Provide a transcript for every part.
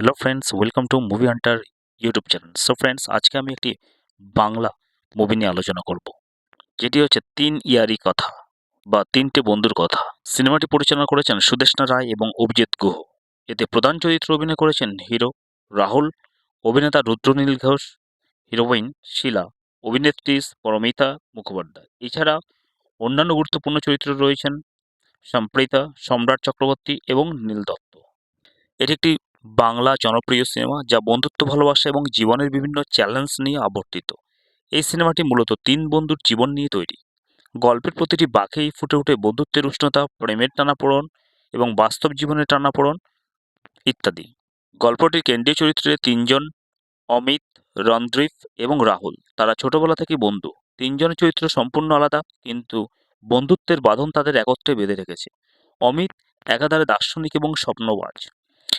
Hello friends welcome to movie hunter YouTube channel so friends আজকে আমি একটি Bangla movie নিয়ে আলোচনা করব। যেটি হচ্ছে তিন ইয়ারি কথা বা তিনটে বন্ধুর কথা। সিনেমাটি পরিচালনা করেছেন সুদেষ্ণা রায় এবং অভিজিৎ গুহ। এতে প্রধান চরিত্রে অভিনয় করেছেন হিরো রাহুল, অভিনেতা রুদ্রনীল ঘোষ, হিরোইন শিলা, অভিনেত্রী পরমিতা মুখোপাধ্যায়। এছাড়া অন্যান্য গুরুত্বপূর্ণ চরিত্র রয়েছেন সম্প্রীতা, সম্রাট চক্রবর্তী এবং নীল দত্ত। এটি একটি বাংলা জনপ্রিয় সিনেমা যা বন্ধুত্ব, ভালোবাসা এবং জীবনের বিভিন্ন চ্যালেঞ্জ নিয়ে আবর্তিত। এই সিনেমাটি মূলত তিন বন্ধুর জীবন নিয়ে তৈরি। গল্পের প্রতিটি বাঁকেই ফুটে উঠে বন্ধুত্বের উষ্ণতা, প্রেমের টানাপোড়ন এবং বাস্তব জীবনের টানাপোড়ন ইত্যাদি। গল্পটির কেন্দ্রীয় চরিত্রে তিনজন, অমিত, রণদ্বীপ এবং রাহুল। তারা ছোটবেলা থেকে বন্ধু। তিনজনের চরিত্র সম্পূর্ণ আলাদা, কিন্তু বন্ধুত্বের বাঁধন তাদের একত্রে বেঁধে রেখেছে। অমিত একাধারে দার্শনিক এবং স্বপ্নবাজ।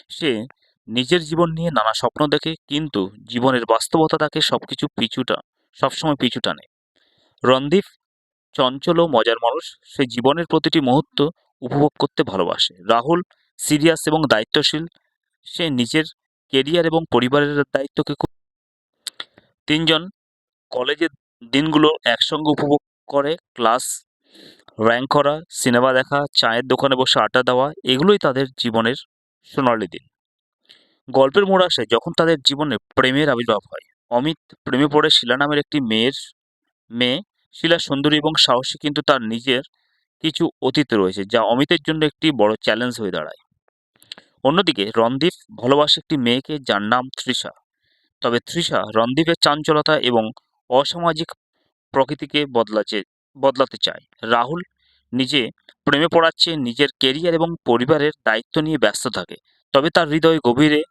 সে নিজের জীবন নিয়ে নানা স্বপ্ন দেখে, কিন্তু জীবনের বাস্তবতা তাকে সব কিছু পিছুটা, সবসময় পিছু টানে। রণদীপ চঞ্চল ও মজার মানুষ, সে জীবনের প্রতিটি মুহূর্ত উপভোগ করতে ভালোবাসে। রাহুল সিরিয়াস এবং দায়িত্বশীল, সে নিজের কেরিয়ার এবং পরিবারের দায়িত্বকে খুব তিনজন কলেজের দিনগুলো একসঙ্গে উপভোগ করে, ক্লাস, র্যাঙ্ক করা, সিনেমা দেখা, চায়ের দোকানে বসে আড্ডা দেওয়া, এগুলোই তাদের জীবনের সোনালি দিন। গল্পের মোড় আসে যখন তাদের জীবনে প্রেমের আবির্ভাব হয়। অমিত প্রেমে পড়ে শিলা নামের একটি মেয়ের মেয়ে। শিলা সুন্দরী এবং সাহসী কিন্তু তার নিজের কিছু অতীত রয়েছে, যা অমিতের জন্য একটি বড় চ্যালেঞ্জ হয়ে দাঁড়ায়। অন্যদিকে রণদীপ ভালোবাসে একটি মেয়েকে যার নাম তৃষা। তবে তৃষা রণদীপের চাঞ্চলতা এবং অসামাজিক প্রকৃতিকে বদলাচ্ছে বদলাতে চায়। রাহুল নিজে প্রেমে পড়াচ্ছে, নিজের কেরিয়ার এবং পরিবারের দায়িত্ব নিয়ে ব্যস্ত থাকে। তবে তার হৃদয় গভীরে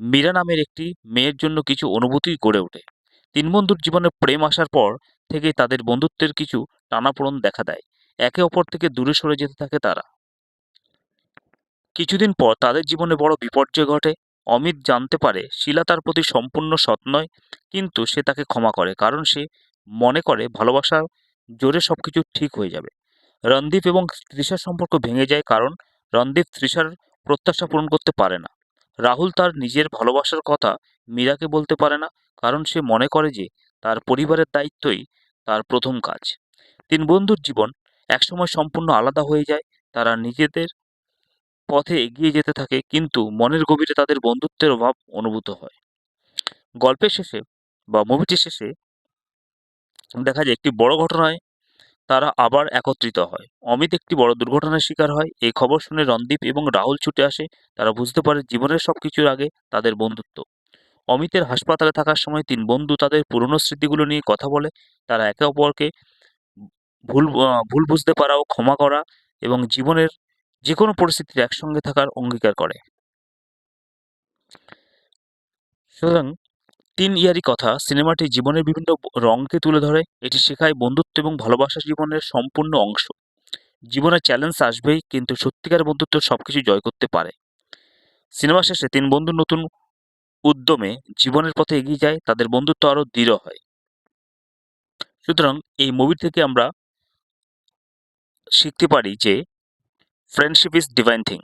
মীরা নামের একটি মেয়ের জন্য কিছু অনুভূতি গড়ে ওঠে। তিন বন্ধুর জীবনে প্রেম আসার পর থেকেই তাদের বন্ধুত্বের কিছু টানাপোড়ন দেখা দেয়। একে অপর থেকে দূরে সরে যেতে থাকে তারা। কিছুদিন পর তাদের জীবনে বড় বিপর্যয় ঘটে। অমিত জানতে পারে শিলা তার প্রতি সম্পূর্ণ সৎ নয়, কিন্তু সে তাকে ক্ষমা করে, কারণ সে মনে করে ভালোবাসার জোরে সব কিছু ঠিক হয়ে যাবে। রণদীপ এবং তৃষার সম্পর্ক ভেঙে যায় কারণ রণদীপ তৃষার প্রত্যাশা পূরণ করতে পারে না। রাহুল তার নিজের ভালোবাসার কথা মীরাকে বলতে পারে না, কারণ সে মনে করে যে তার পরিবারের দায়িত্বই তার প্রথম কাজ। তিন বন্ধুর জীবন একসময় সম্পূর্ণ আলাদা হয়ে যায়, তারা নিজেদের পথে এগিয়ে যেতে থাকে, কিন্তু মনের গভীরে তাদের বন্ধুত্বের অভাব অনুভূত হয়। গল্পের শেষে বা মুভিটির শেষে দেখা যায়, একটি বড় ঘটনায় তারা আবার একত্রিত হয়। অমিত একটি বড় দুর্ঘটনার শিকার হয়। এই খবর শুনে রণদীপ এবং রাহুল ছুটে আসে। তারা বুঝতে পারে জীবনের সব কিছুর আগে তাদের বন্ধুত্ব। অমিতের হাসপাতালে থাকার সময় তিন বন্ধু তাদের পুরনো স্মৃতিগুলো নিয়ে কথা বলে। তারা একে অপরকে ভুল ভুল বুঝতে পারা ও ক্ষমা করা এবং জীবনের যে কোনো পরিস্থিতিতে একসঙ্গে থাকার অঙ্গীকার করে। সুতরাং তিন ইয়ারি কথা। সিনেমাটি জীবনের বিভিন্ন রঙকে তুলে ধরে। এটি শেখায় বন্ধুত্ব এবং ভালোবাসা জীবনের সম্পূর্ণ অংশ। জীবনে চ্যালেঞ্জ আসবেই, কিন্তু সত্যিকার বন্ধুত্ব সবকিছু জয় করতে পারে। সিনেমা শেষে তিন বন্ধু নতুন উদ্যমে জীবনের পথে এগিয়ে যায়, তাদের বন্ধুত্ব আরও দৃঢ় হয়। সুতরাং এই মুভি থেকে আমরা শিখতে পারি যে ফ্রেন্ডশিপ ইজ ডিভাইন থিং